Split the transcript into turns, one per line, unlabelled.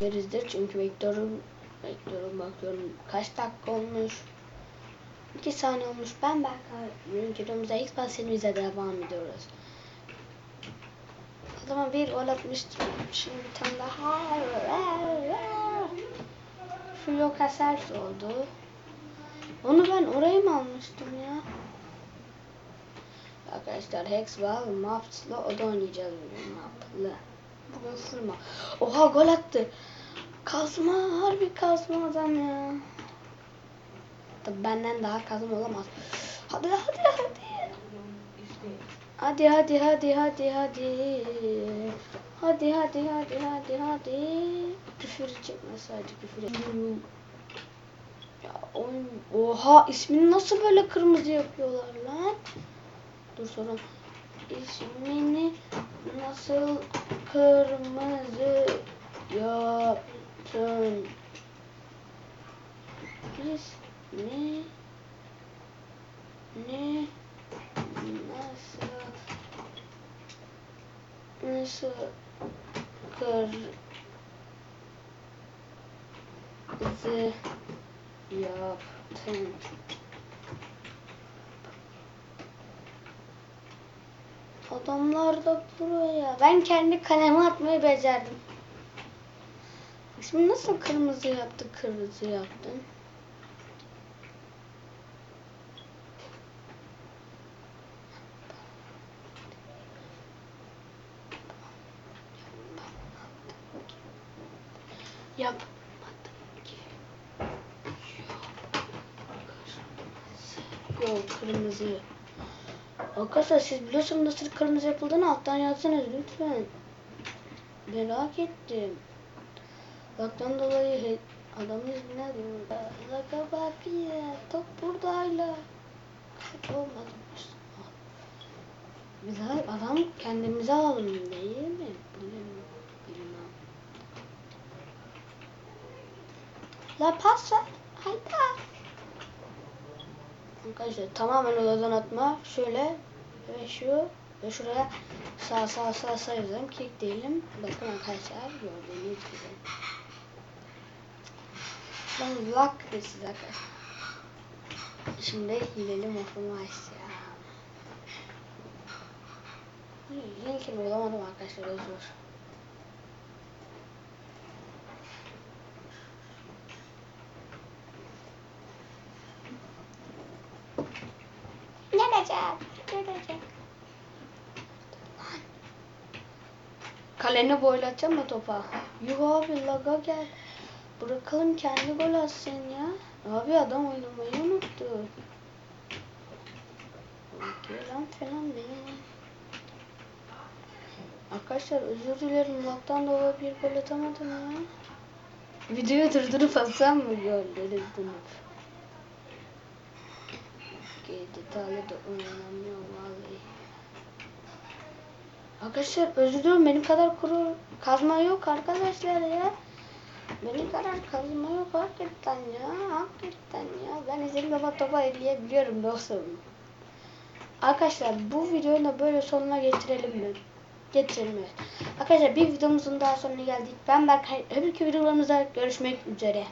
verizdir çünkü bekliyorum bekliyorum bakıyorum. Kaç dakika olmuş? 2 saniye olmuş. Ben Berkay videomuzda Xbox serimize devam ediyoruz. O zaman bir gol atmıştım. Şimdi bir tane daha. Şu yok Asers oldu. Onu ben oraya mı almıştım ya? Arkadaşlar Hex var Maps'la o da oynayacağız bugün Map'lı Full map Oha gol attı. Kazma harbi kazma adam ya. Tabi benden daha kazma olamaz. Hadi hadi hadi. Hadi hadi hadi hadi hadi. Hadi hadi hadi hadi hadi. Küfür çekme sadece küfür Ya Oha ismini nasıl böyle kırmızı yapıyorlar lan? Dur sorun İsmini nasıl kırmızı yaptın? İsmi ne nasıl nasıl kırmızı yaptın? Adamlar da buraya. Ben kendi kaleme atmayı becerdim. Şimdi nasıl kırmızı yaptı, kırmızı yaptın? Yap. Yok kırmızı. Arkadaşlar siz biliyorsunuz nasıl kırmızı yapıldığını alttan yazsanız lütfen. Merak ettim. Baktan dolayı he, adamın ismi ne diyor? Laka papiye, top buradayla. Kaç olmadı. Biz adam kendimize alalım değil mi? Bilmem. Bilmem. La pas ver. Hayda. Arkadaşlar tamamen odadan atma. Şöyle ve şu ve şuraya sağ sağ sağ sağ yazalım. Kick diyelim. Bakın arkadaşlar gördüğünüz gibi. Ben luck siz arkadaşlar. Şimdi okumaz ya. Yeni kelime bulamadım arkadaşlar özür. Gelecek. Gelecek. Kaleni boylatacağım mı topa? Yuh abi laga gel. Bırakalım kendi gol atsın ya. Abi adam oynamayı unuttu. Gelen falan değil. Arkadaşlar özür dilerim. Laktan dolayı bir gol atamadım ya. Videoyu durdurup atsam mı golleri durup? Detaylı da oynanamıyor vallahi. Arkadaşlar özür diliyorum benim kadar kuru kazma yok arkadaşlar ya. Benim kadar kazma yok hakikaten ya. Hakikaten ya. Ben izin baba topa elleyebiliyorum dostum. Arkadaşlar bu videoyu da böyle sonuna getirelim mi? Getirelim mi? Arkadaşlar bir videomuzun daha sonuna geldik. Ben Berkay. Öbürkü videolarımızda görüşmek üzere.